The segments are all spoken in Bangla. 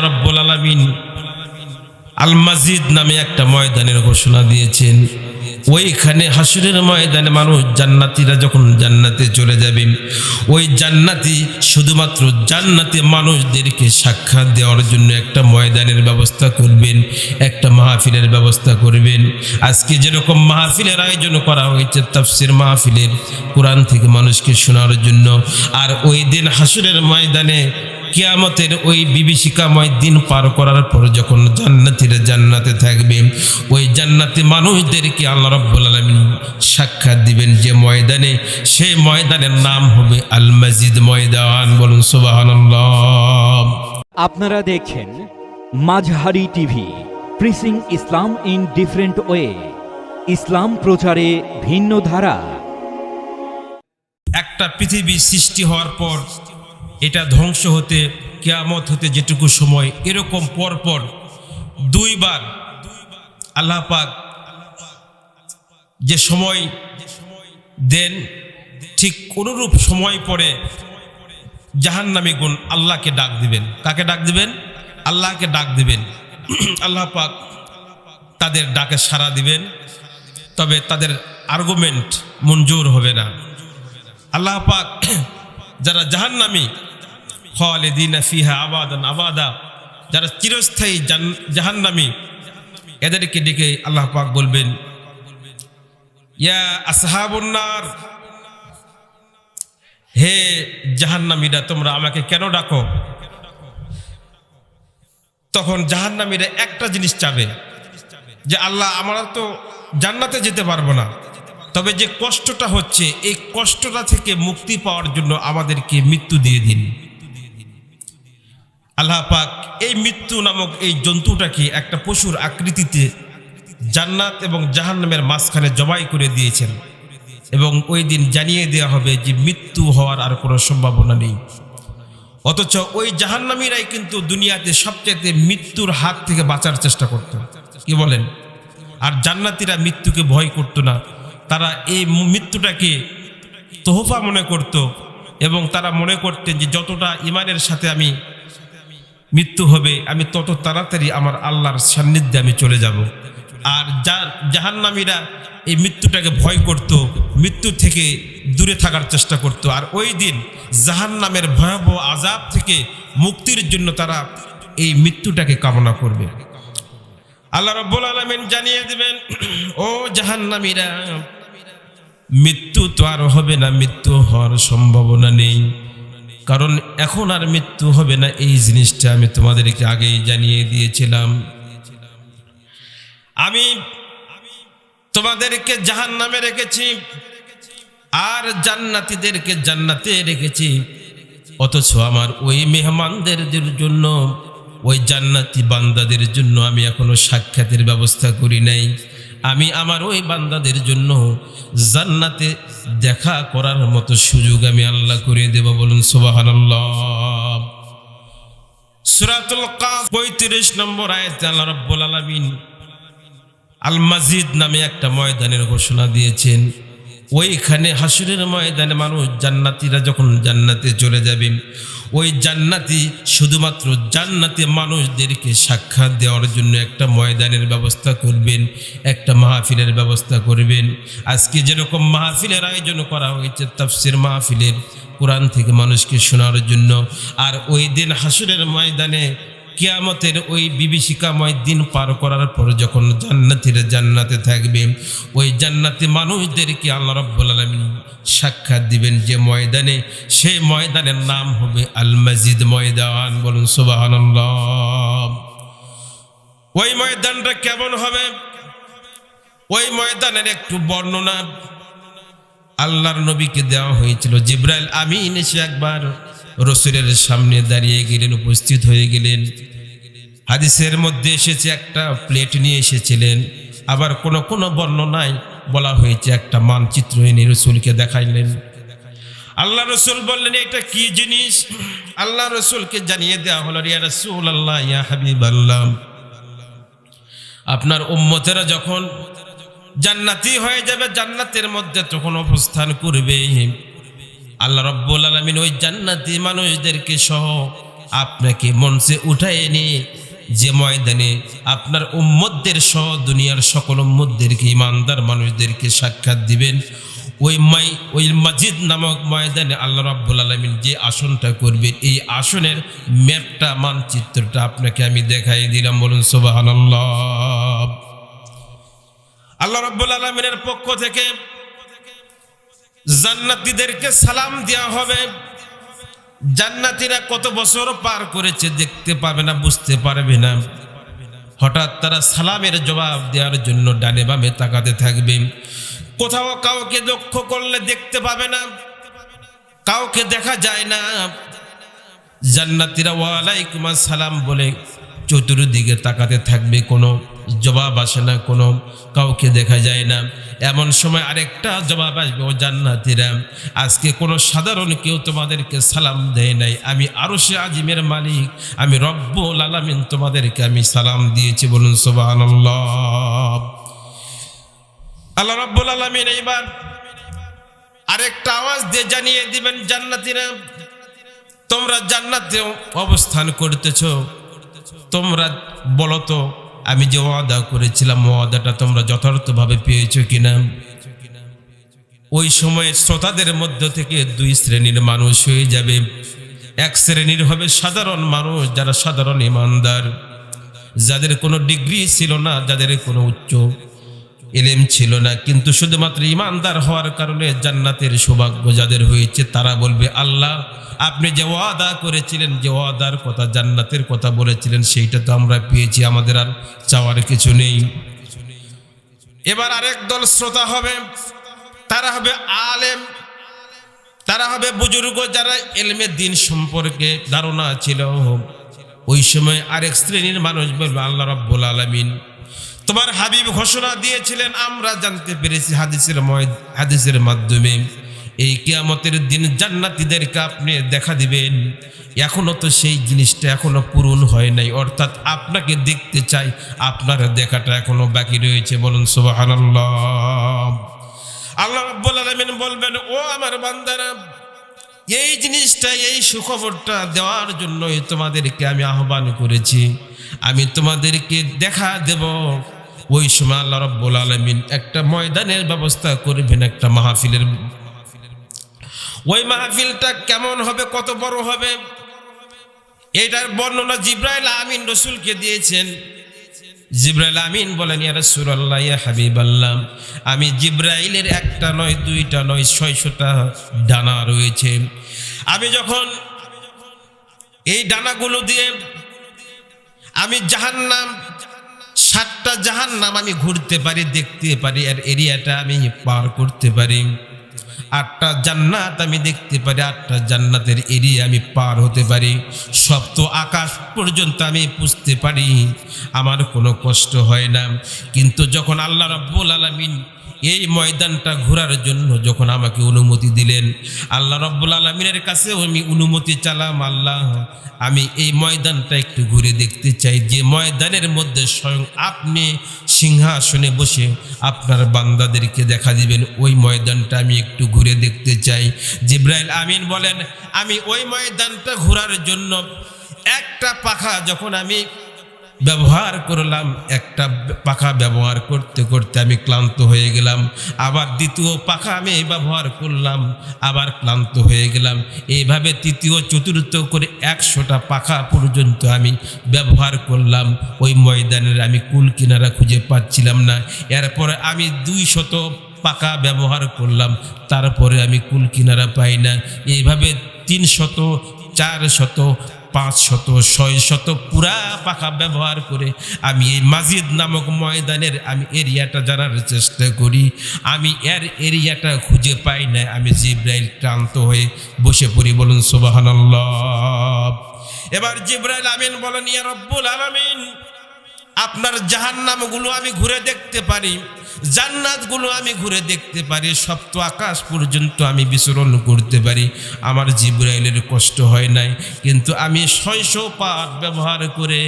রব্বুল আলমিন আল মাজিদ নামে একটা ময়দানের ঘোষণা দিয়েছেন। ওইখানে হাসুরের ময়দানে মানুষ জান্নাতিরা যখন জান্নাতে চলে যাবে, ওই জান্নাতি শুধুমাত্র জান্নাতে মানুষদেরকে সাক্ষাৎ দেওয়ার জন্য একটা ময়দানের ব্যবস্থা করবেন, একটা মাহফিলের ব্যবস্থা করবেন। আজকে যেরকম মাহফিলের আয়োজন করা হয়েছে, তাফসির মাহফিলের কোরআন থেকে মানুষকে শোনার জন্য। আর ওই দিন হাসুরের ময়দানে কিয়ামতের ওই বিভীষিকাময় দিন পার করার পর যখন জান্নাতিরা জান্নাতে থাকবে, ওই জান্নাতি মানুষদেরকে আল্লাহ রব্বুল আলমিন সাক্ষাৎ দিবেন যে ময়দানে সেই ময়দানের নাম হবে আল মসজিদ ময়দান। বলুন সুবাহ আপনারা দেখছেন Mazhari TV preaching Islam in different way ইসলাম প্রচারে ভিন্ন ধারা। একটা পৃথিবী সৃষ্টি হওয়ার পর এটা ধ্বংস হতে কেয়ামত হতে যেটুকু সময় এরকম পরপর দুইবার আল্লাহ পাক যে সময় দেন, ঠিক অনুরূপ সময় পরে জাহান্নামী গুণ আল্লাহকে ডাক দিবেন। কাকে ডাক দিবেন? আল্লাহকে ডাক দিবেন। আল্লাহ পাক তাদের ডাকে সাড়া দিবেন। তবে তাদের আর্গুমেন্ট মঞ্জুর হবে না। আল্লাহ পাক যারা জাহান্নামী, খালিদিনা ফিহা আবাদান আবাদা, যারা চিরস্থায়ী জাহান্নামী, এদেরকে ডেকে আল্লাহ পাক বলবেন ইয়া আসহাবুন্নার হে জাহান্নামীরা তোমরা আমাকে কেন ডাকো? তখন জাহান্নামীরা একটা জিনিস চাবে, যে আল্লাহ, আমরা তো জান্নাতে যেতে পারব না। তবে যে কষ্টটা হচ্ছে, এই কষ্টটা থেকে মুক্তি পাওয়ার জন্য আমাদেরকে মৃত্যু দিয়ে দিন। আল্লাহ পাক, এই মৃত্যু নামক এই জন্তুটাকে একটা পশুর আকৃতিতে জান্নাত এবং জাহান্নামের মাঝখানে জবাই করে দিয়েছেন। এবং ওই দিন জানিয়ে দেওয়া হবে যে মৃত্যু হওয়ার আর কোনো সম্ভাবনা নেই। অথচ ওই জাহান্নামীরাই কিন্তু দুনিয়াতে সবচেয়ে মৃত্যুর হাত থেকে বাঁচার চেষ্টা করত। কি বলেন? আর জান্নাতিরা মৃত্যুকে ভয় করতো না। তারা এই মৃত্যুটাকে তোহফা মনে করত এবং তারা মনে করতেন যে যতটা ইমানের সাথে আমি মৃত্যু হবে, আমি তত তাড়াতাড়ি আমার আল্লাহর সান্নিধ্যে আমি চলে যাব। আর যা জাহান্নামীরা এই মৃত্যুটাকে ভয় করত, মৃত্যু থেকে দূরে থাকার চেষ্টা করত। আর ওই দিন জাহান্নামের ভয়াবহ আজাব থেকে মুক্তির জন্য তারা এই মৃত্যুটাকে কামনা করবে। আল্লাহ রব্বুল আলমিন জানিয়ে দেবেন, ও জাহান্নামীরা, মৃত্যু তো আর হবে না, মৃত্যু হওয়ার সম্ভাবনা নেই। কারণ এখন আর মৃত্যু হবে না, এই জিনিসটা আমি তোমাদেরকে আগেই জানিয়ে দিয়েছিলাম। আমি তোমাদেরকে জাহান নামে রেখেছি, আর জান্নাতীদেরকে জান্নাতে রেখেছি। অথচ আমার ওই মেহমানদের জন্য, ওই জান্নাতি বান্দাদের জন্য আমি এখনও সাক্ষাতের ব্যবস্থা করি নাই। আমি আমার ওই বান্দাদের জন্য জান্নাতে দেখা করার মতো সুযোগ আমি আল্লাহ করে দেব, বলুন সুবাহান সুরাতুল কাফ পঁয়ত্রিশ নম্বর আয়াতে আল্লাহ রাব্বুল আলামিন আল মাজিদ নামে একটা ময়দানের ঘোষণা দিয়েছেন। ওইখানে হাসুরের ময়দানে মানুষ জান্নাতিরা যখন জান্নাতে চলে যাবেন ওই জান্নাতি শুধুমাত্র জান্নাতে মানুষদেরকে সাক্ষাৎ দেওয়ার জন্য একটা ময়দানের ব্যবস্থা করবেন, একটা মাহফিলের ব্যবস্থা করবেন। আজকে যেরকম মাহফিলের আয়োজন করা হয়েছে, তাফসির মাহফিলের কোরআন থেকে মানুষকে শোনার জন্য। আর ওই দিন হাসুরের ময়দানে কিয়ামতের ওই বিভীষিকাময় দিন পার করার পর যখন জান্নাতিরা জান্নাতে থাকবে, ওই জান্নাতি মানুষদেরকে আল্লাহ রব্বুল আলমিন সাক্ষাৎ দিবেন যে ময়দানে সেই ময়দানের নাম হবে আল মসজিদ ময়দান। বলুন সুবাহ ওই ময়দানটা কেমন হবে? ওই ময়দানের একটু বর্ণনা আল্লাহর নবীকে দেওয়া হয়েছিল। জিব্রাইল আমিন এসে একবার রসুলের সামনে দাঁড়িয়ে গেলেন, উপস্থিত হয়ে গেলেন। হাদিসের মধ্যে এসেছে, একটা প্লেট নিয়ে এসেছিলেন। আবার কোনো কোনো বর্ণনায় বলা হয়েছে, একটা মানচিত্র এনে রসুলকে দেখাইলেন। আল্লাহ রসুল বললেন, এটা কি জিনিস? আল্লাহ রসুলকে জানিয়ে দেওয়া হলো রিয়া রসুল আল্লাহ ইয়া হাবিব আল্লাহ আপনার উম্মতেরা যখন জান্নাতি হয়ে যাবে, জান্নাতের মধ্যে তখন অবস্থান করবে। আল্লাহ রব্বুল আলমিন ওই জান্নাতি মানুষদেরকে সহ আপনাকে মঞ্চে উঠায় এনে যে ময়দানে আপনার উম্মতদের সহ দুনিয়ার সকল উম্মতদেরকে, ইমানদার মানুষদেরকে সাক্ষাৎ দিবেন। ওই মাই, ওই মসজিদ নামক ময়দানে আল্লাহ রাব্বুল আলমিন যে আসনটা করবে, এই আসনের ম্যাপটা, মানচিত্রটা আপনাকে আমি দেখাই দিলাম। বলুন সোবাহান আল্লাহ রাব্বুল আলমিনের পক্ষ থেকে জান্নাতীদেরকে সালাম দেওয়া হবে। জান্নাতীরা কত বছর পার করেছে দেখতে পাবে না, বুঝতে পারবে না। হঠাৎ তারা সালামের জবাব দেওয়ার জন্য ডানে বামে তাকাতে থাকবে। কোথাও কাউকে লক্ষ্য করলে দেখতে পাবে না, কাউকে দেখা যায় না। জান্নাতিরা ওয়ালাইকুম সালাম বলে চতুর্দিকে তাকাতে থাকবে কোনো জবাব আসে না, কোনো কাউকে দেখা যায় না। এমন সময় আরেকটা জবাব আসবে, ও জান্নাতিরা, আজকে কোনো সাধারণ কেউ তোমাদেরকে সালাম দেয় নাই। আমি আরও সে আজিমের মালিক, আমি রব্বুল আলামিন তোমাদেরকে আমি সালাম দিয়েছি, বলুন সুবহানাল্লাহ। আল্লাহ রব্বুল আলামিন এইবার আরেকটা আওয়াজ দিয়ে জানিয়ে দিবেন, জান্নাতিরা, তোমরা জান্নাতেও অবস্থান করতেছ, তোমরা বলো তো আমি যে ওয়াদা করেছিলাম, ওয়াদাটা তোমরা যথার্থভাবে পেয়েছ কিনা? ওই সময়ে শ্রোতাদের মধ্য থেকে দুই শ্রেণির মানুষ হয়ে যাবে। এক শ্রেণির হবে সাধারণ মানুষ, যারা সাধারণ ইমানদার, যাদের কোনো ডিগ্রি ছিল না, যাদের কোনো উচ্চ এলেম ছিল না, কিন্তু শুধুমাত্র ইমানদার হওয়ার কারণে জান্নাতের সৌভাগ্য যাদের হয়েছে, তারা বলবে, আল্লাহ, আপনি যে ওয়াদা করেছিলেন, যে ওয়াদার কথা, জান্নাতের কথা বলেছিলেন, সেইটা তো আমরা পেয়েছি, আমাদের আর চাওয়ার কিছু নেই। এবার আরেক দল শ্রোতা হবে, তারা হবে আলেম, তারা হবে বুজুর্গ যারা এলমে দিন সম্পর্কে ধারণা ছিল। ওই সময় আরেক শ্রেণির মানুষ বলবে, আল্লাহ রব্বুল আলমিন তোমার হাবিব ঘোষণা দিয়েছিলেন, আমরা জানতে পেরেছি হাদিসের হাদিসের মাধ্যমে এই কিয়ামতের দিন জান্নাতীদেরকে আপনি দেখা দিবেন। এখনও তো সেই জিনিসটা এখনও পূরণ হয় নাই, অর্থাৎ আপনাকে দেখতে চাই, আপনার দেখাটা এখনও বাকি রয়েছে, বলুন সুবহানাল্লাহ। আল্লাহ রাব্বুল আলামিন বলবেন, ও আমার বান্দারা, এই জিনিসটা, এই সুখবরটা দেওয়ার জন্যই তোমাদেরকে আমি আহ্বান করেছি। আমি তোমাদেরকে দেখা দেব। ওই সময় আল্লাহ রব্বুল আলমিন একটা ময়দানের ব্যবস্থা করবেন, একটা মাহফিলের। ওই মাহফিলটা কেমন হবে, কত বড় হবে, এটার বর্ণনা জিব্রাইল আমিন রসুলকে দিয়েছেন। জিব্রাইল আমিন বলেন, ইয়া রাসূলুল্লাহ, ইয়া হাবিবাল্লাহ, আমি জিব্রাইলের একটা নয়, দুইটা নয়, ছয়শটা ডানা রয়েছে। আমি যখন এই ডানাগুলো দিয়ে আমি জাহান্নাম, সাতটা জাহান্নাম আমি ঘুরতে পারি, দেখতে পারি, আর এরিয়াটা আমি পার করতে পারি। আটটা জান্নাত আমি দেখতে পারি, আটটা জান্নাতের এরিয়া আমি পার হতে পারি। সপ্ত আকাশ পর্যন্ত আমি পুষতে পারি, আমার কোনো কষ্ট হয় না। কিন্তু যখন আল্লাহ রাব্বুল আলামিন এই ময়দানটা ঘোরার জন্য যখন আমাকে অনুমতি দিলেন, আল্লাহ রব্বুল আলমিনের কাছেও আমি অনুমতি চালাম, আল্লাহ, আমি এই ময়দানটা একটু ঘুরে দেখতে চাই। যে ময়দানের মধ্যে স্বয়ং আপনি সিংহাসনে বসে আপনার বান্দাদেরকে দেখা দিবেন, ওই ময়দানটা আমি একটু ঘুরে দেখতে চাই। জিব্রাইল আমিন বলেন, আমি ওই ময়দানটা ঘোরার জন্য একটা পাখা যখন আমি ব্যবহার করলাম, একটা পাখা ব্যবহার করতে করতে আমি ক্লান্ত হয়ে গেলাম। আবার দ্বিতীয় পাখা আমি ব্যবহার করলাম, আবার ক্লান্ত হয়ে গেলাম। এইভাবে তৃতীয়, চতুর্থ করে একশোটা পাখা পর্যন্ত আমি ব্যবহার করলাম। ওই ময়দানের আমি কুল কিনারা খুঁজে পাচ্ছিলাম না। এরপরে আমি দুই শত পাকা ব্যবহার করলাম, তারপরে আমি কুল কিনারা পাই না। এইভাবে তিন শত চার শত পাঁচ শত ছয় শত পুরা পাখা ব্যবহার করে আমি এই মাজিদ নামক ময়দানের আমি এরিয়াটা জানার চেষ্টা করি। আমি এর এরিয়াটা খুঁজে পাই না আমি জিব্রাইল ক্লান্ত হয়ে বসে পড়ি। বলুন, সুবহানাল্লাহ। এবার জিব্রাইল আমিন বলেন, ইয়া রব্বুল আলামিন, আপনার জাহান্নামগুলো আমি ঘুরে দেখতে পারি। জান্নাতগুলো আমি ঘুরে দেখতে পারি, সপ্ত আকাশ পর্যন্ত আমি বিচরণ করতে পারি। আমার জিব্রাইলের কষ্ট হয় নাই, কিন্তু আমি ছয়শো পাট ব্যবহার করে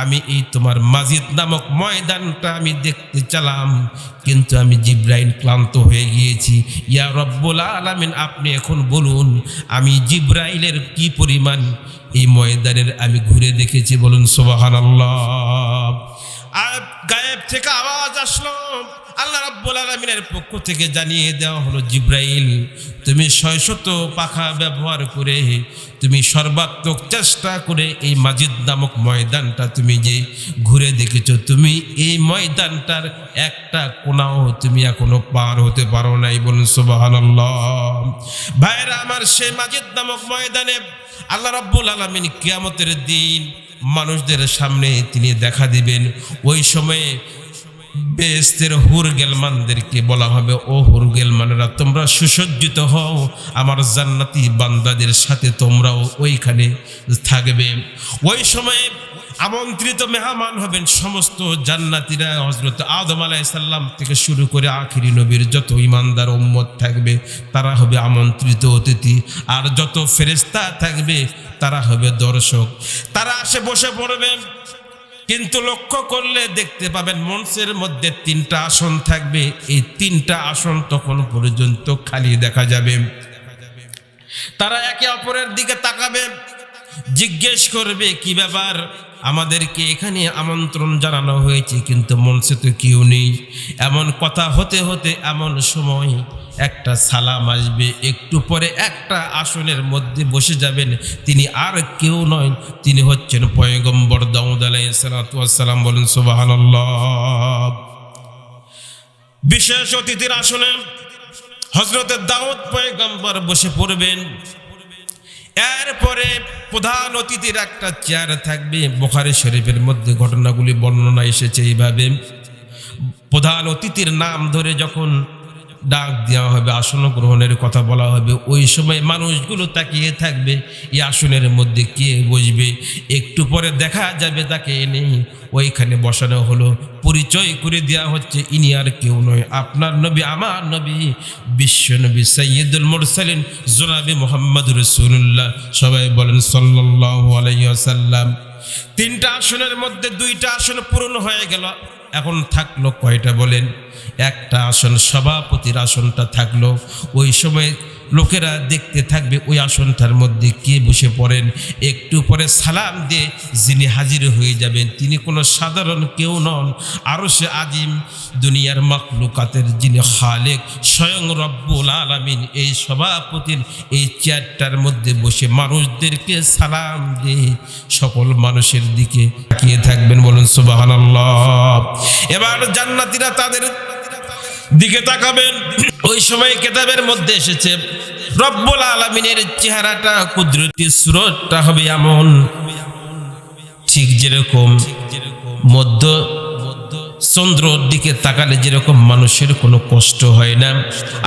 আমি এই তোমার মাজিদ নামক ময়দানটা আমি দেখতে চালাম। কিন্তু আমি জিব্রাইল ক্লান্ত হয়ে গিয়েছি। ইয়া রব্বুল আলামিন, আপনি এখন বলুন, আমি জিব্রাইলের কি পরিমাণ এই ময়দানের আমি ঘুরে দেখেছি? বলুন, সুবহানাল্লাহ। আর গায়েব থেকে আওয়াজ আসলো। আল্লাহ রাব্বুল আলামিনের পক্ষ থেকে জানিয়ে দেওয়া হলো, জিব্রাইল, তুমি শয়শত পাখা ব্যবহার করে, তুমি সর্বাত্মক চেষ্টা করে এই মাজিদ নামক ময়দানটা তুমি যে ঘুরে দেখেছ, তুমি এই ময়দানটার একটা কোনাও তুমি এখনও পার হতে পারো নাই বলুন সুবহানাল্লাহ। ভাইরা, আমার সেই মাজিদ নামক ময়দানে আল্লাহ রাব্বুল আলামিন কিয়ামতের দিন মানুষদের সামনে তিনি দেখা দিবেন। ওই সময়ে বেস্তের হুর গেলমানদেরকে বলা হবে, ও হুর গেলমানেরা, তোমরা সুসজ্জিত হও, আমার জান্নাতি বান্দাদের সাথে তোমরাও ওইখানে থাকবে। ওই সময়ে আমন্ত্রিত মেহমান হবেন সমস্ত জান্নাতিরা হজরত আদম আলাইসাল্লাম থেকে শুরু করে আখিরি নবীর যত ইমানদার উম্মত থাকবে, তারা হবে আমন্ত্রিত অতিথি, আর যত ফেরেস্তা থাকবে, তারা হবে দর্শক। তারা আসে বসে পড়বে। কিন্তু লক্ষ্য করলে দেখতে পাবেন মঞ্চের মধ্যে তিনটা আসন থাকবে। এই তিনটা আসন তখন পর্যন্ত খালি দেখা যাবে। তারা একে অপরের দিকে তাকাবে, জিজ্ঞেস করবে, কি ব্যাপার? আমাদেরকে এখানে আমন্ত্রণ জানানো হয়েছে, কিন্তু মঞ্চে তো কেউ নেই। এমন কথা হতে হতে এমন সময় একটা সালাম আসবে। একটু পরে একটা আসনের মধ্যে বসে যাবেন। তিনি আর কেউ নয়, তিনি হচ্ছেন পয়গম্বর দাউদ আলাইসালাম বলেন সুবাহান্লাহ বিশেষ অতিথির আসনে হজরতের দাউদ পয়গম্বর বসে পড়বেন। এরপরে প্রধান অতিথির একটা চেয়ার থাকবে। বোখারি শরীফের মধ্যে ঘটনাগুলি বর্ণনা এসেছে এইভাবে। প্রধান অতিথির নাম ধরে যখন ডাক দেওয়া হবে, আসন গ্রহণের কথা বলা হবে। ওই সময় মানুষগুলো তাকিয়ে থাকবে, এই আসনের মধ্যে কে বসবে? একটু পরে দেখা যাবে তাকে এনে ওইখানে বসানো হলো। পরিচয় করে দেওয়া হচ্ছে, ইনি আর কেউ নয়। আপনার নবী, আমার নবী, বিশ্ব নবী সৈয়দুল মুরসালিন, জোনাবি মোহাম্মদ রসুল্লাহ সবাই বলেন সাল্লাহ আলাইসাল্লাম তিনটা আসনের মধ্যে দুইটা আসন পূরণ হয়ে গেল। এখন থাকল কয়টা বলেন? একটা আসন সভাপতির আসনটা থাকল। ওই সময় লোকেরা দেখতে থাকবে ওই আসনটার মধ্যে কে বসে পড়েন। একটু পরে সালাম দিয়ে যিনি হাজির হয়ে যাবেন, তিনি কোনো সাধারণ কেউ নন। আরও সে আজিম, দুনিয়ার মখলুকাতের যিনি খালেক, স্বয়ং রব্বুল আলামিন এই সভাপতির এই চেয়ারটার মধ্যে বসে মানুষদেরকে সালাম দিয়ে সকল মানুষের দিকে তাকিয়ে থাকবেন বলুন, সুবহানাল্লাহ। এবার জান্নাতীরা তাদের দিকে তাকাবেন। ওই সময় কেতাবের মধ্যে এসেছে, রব্বুল আলমিনের চেহারাটা, কুদরতি সুরতটা হবে এমন। ঠিক যেরকম মধ্য চন্দ্রর দিকে তাকালে যেরকম মানুষের কোনো কষ্ট হয় না।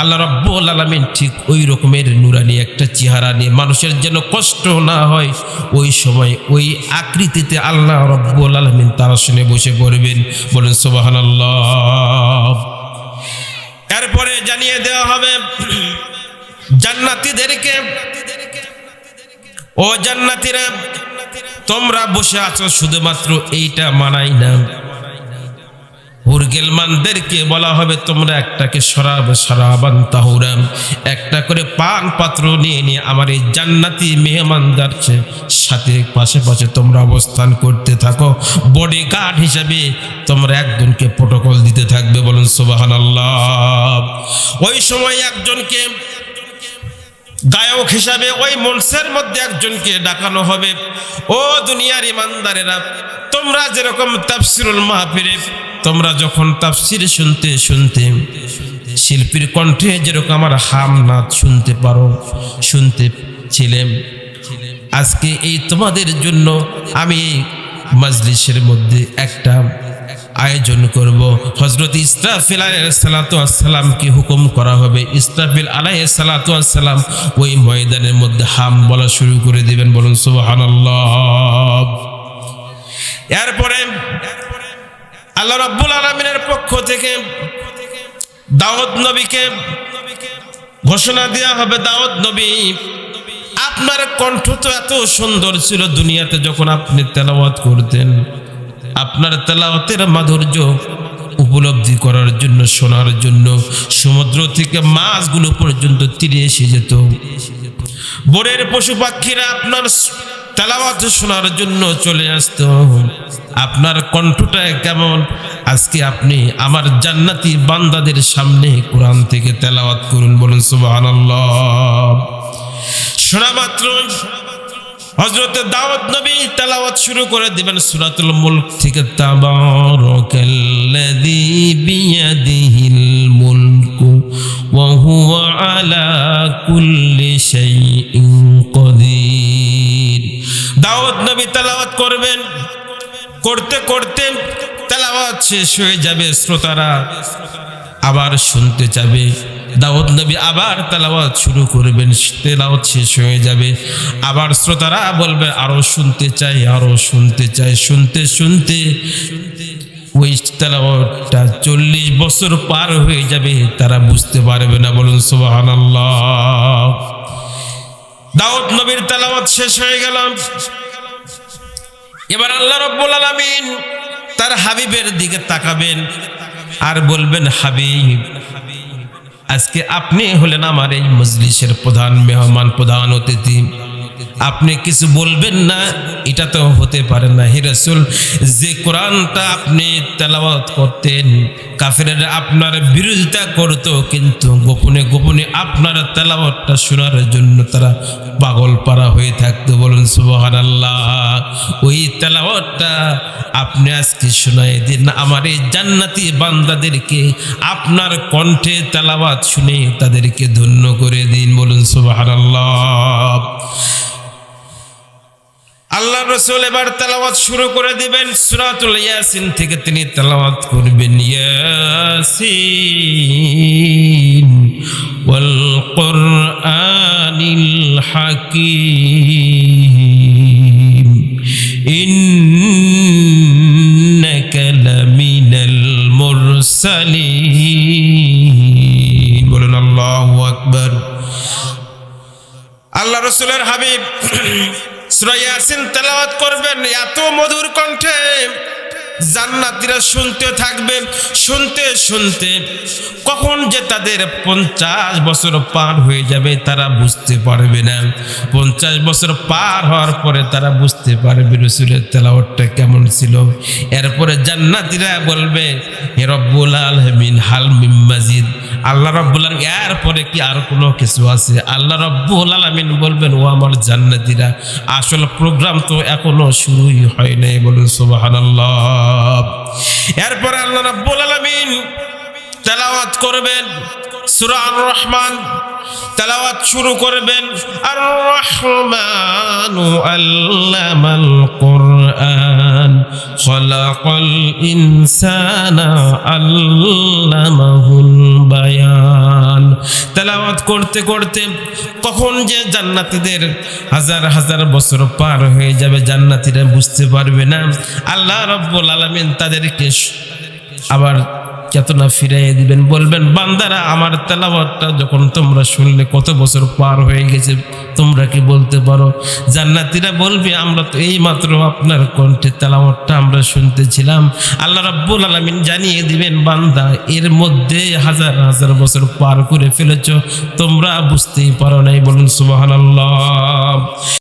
আল্লাহ রব্বুল আলমিন ঠিক ওই রকমের নুরানি একটা চেহারা নিয়ে মানুষের যেন কষ্ট না হয়, ওই সময় ওই আকৃতিতে আল্লাহ রব্বুল আলমিন তারা শুনে বসে পড়বেন। বলেন সোবাহান আল্লাহ এরপরে জানিয়ে দেওয়া হবে জান্নাতিদেরকে ও জান্নাতিরা তোমরা বসে আছো শুধুমাত্র এইটা মানাই না। হুরগেলমানদেরকে বলা হবে, তোমরা একটাকে সরাব, সরাবান তাহুরাম। একটা করে পান পাত্র নিয়ে নিয়ে আমার এই জান্নাতি মেহমানদার সাথে পাশে পাশে তোমরা অবস্থান করতে থাকো। বডি গার্ড হিসাবে তোমরা একজনকে প্রোটোকল দিতে থাকবে। বলুন সুবাহান আল্লাহ ওই সময় একজনকে গায়ক হিসাবে ওই মঞ্চের মধ্যে একজনকে ডাকানো হবে। ও দুনিয়ার ইমানদারেরা, তোমরা যেরকম তাফসিরুল মাহফিরে তোমরা যখন তাফসির শুনতে শুনতে, শিল্পীর কণ্ঠে যেরকম আমার হাম নাচ শুনতে পারো, শুনতে ছিলেন আজকে এই তোমাদের জন্য আমি মাজলিসের মধ্যে একটা আয়োজন করব। হজরত ইসরাফিল সালাতামকে হুকুম করা হবে? ইসরাফিল আলাই সালাতাম ওই ময়দানের মধ্যে হাম বলা শুরু করে দিবেন, বলুন সুবাহান এরপরে আল্লাহ রাব্বুল আলমিনের পক্ষ থেকে দাউদ নবীকে ঘোষণা দেওয়া হবে, দাউদ নবী, আপনার কণ্ঠ তো এত সুন্দর ছিল দুনিয়াতে যখন আপনি তেলাওয়াত করতেন। আপনার তেলাওয়াতের মাধুর্য উপলব্ধি করার জন্য, শোনার জন্য, সমুদ্র থেকে মাছগুলো পর্যন্ত তীরে এসে যেত। বনের পশু পাখিরা আপনার তেলাওয়াত শোনার জন্য চলে আসতো। আপনার কণ্ঠটা কেমন? আজকে আপনি আমার জান্নাতি বান্দাদের সামনে কোরআন থেকে তেলাওয়াত করুন, বলুন সুবহানাল্লাহ। শোনা মাত্র হজরতে দাওয়াত নবী তেলাওয়াত শুরু করে দিবেন সূরাতুল মুলক থেকে, তাবারাকাল্লাযী বিয়াদিহিল মুলকু ওয়া হুয়া আলা কুল্লি শাইইন কাদির দাওয়াত নবী তেলাওয়াত করবেন, করতে করতে তেলাওয়াত শেষ হয়ে যাবে শ্রোতারা। আবার শুনতে যাবে। দাউদ নবী আবার তেলাওয়াত শুরু করবেন, তেলাওয়াত শেষ হয়ে যাবে। আবার শ্রোতারা বলবে, আরও শুনতে চাই, আরও শুনতে চাই, শুনতে শুনতে। ওই তেলাওয়াতটা চল্লিশ বছর পার হয়ে যাবে, তারা বুঝতে পারবে না, বলুন সুবহানাল্লাহ। দাউদ নবীর তেলাওয়াত শেষ হয়ে গেল। এবার আল্লাহ রব্বুল আলামিন তার হাবিবের দিকে তাকাবেন। আর বলবেন হাবিব আজকে আপনি হলেন আমার এই মজলিসের প্রধান মেহমান প্রধান অতিথি। আপনি কিছু বলবেন না? এটা তো হতে পারে না। হে রাসূল, যে কোরআনটা আপনি তেলাওয়াত করতেন, কাফেরেরা আপনার বিরোধিতা করত, কিন্তু গোপনে গোপনে আপনার তেলাওয়াতটা শোনার জন্য তারা পাগল পারা হয়ে থাকতো। বলুন সুবহানাল্লাহ। ওই তেলাওয়াতটা আপনি আজকে শোনাই দিন। আমার এই জান্নাতি বান্দাদেরকে আপনার কণ্ঠে তেলাওয়াত শুনে তাদেরকে ধন্য করে দিন। বলুন সুবহানাল্লাহ। আল্লাহ রসুল এবার তেলাওয়াত শুরু করে দিবেন সুরাতুল ইয়াসিন থেকে তিনি তেলাওয়াত করবেন ইয়াসিন ওয়াল কুরআনিল হাকীম। ইন্নাকা লামিনাল মুরসালিন। বলুন আল্লাহু আকবার। আল্লাহ রসুলের হাবিব সূরা ইয়াসিন তেলাওয়াত করবেন, এত মধুর কণ্ঠে জান্নাতীরা শুনতে থাকবে, শুনতে শুনতে কখন যে তাদের পঞ্চাশ বছর পার হয়ে যাবে তারা বুঝতে পারবে না। পঞ্চাশ বছর পার হওয়ার পরে তারা বুঝতে পারবে রসুলের তেলাওয়াতটা কেমন ছিল। এরপরে জান্নাতীরা বলবে রব্বুল আলমিন, হাল মিম মাজিদ আল্লাহ রব্বুল আলমিন এরপরে কি আর কোনো কিছু আছে? আল্লাহ রব্বুল আলমিন বলবেন, ও আমার জান্নাতীরা, আসল প্রোগ্রাম তো এখনও শুরুই হয় নাই। বলুন, সুবহানাল্লাহ। এরপরে আল্লাহ রব্বুল আলমিন তেলাওয়াত করবেন, সূরা আর রহমান তেলাওয়াত শুরু করবেন আর রহমান আল্লামাল কোরআন। খলাকাল ইনসানা علمه বায়ান। তেলাওয়াত করতে করতে কখন যে জান্নাতীদের হাজার হাজার বছর পার হয়ে যাবে, জান্নাতীরা বুঝতে পারবে না। আল্লাহ রব্বুল আলামিন তাদেরকে আবার চেতনা ফিরাইয়ে দিবেন, বলবেন, বান্দারা, আমার তেলাওয়াতটা যখন তোমরা শুনলে কত বছর পার হয়ে গেছে, তোমরা কি বলতে পারো? জান্নাতীরা বলবে, আমরা তো এই মাত্র আপনার কণ্ঠে তেলাওয়াতটা আমরা শুনতেছিলাম। আল্লাহ রাব্বুল আলামিন জানিয়ে দিবেন, বান্দা, এর মধ্যে হাজার হাজার বছর পার করে ফেলেছ, তোমরা বুঝতেই পারো নাই। বলুন, সুবহানাল্লাহ।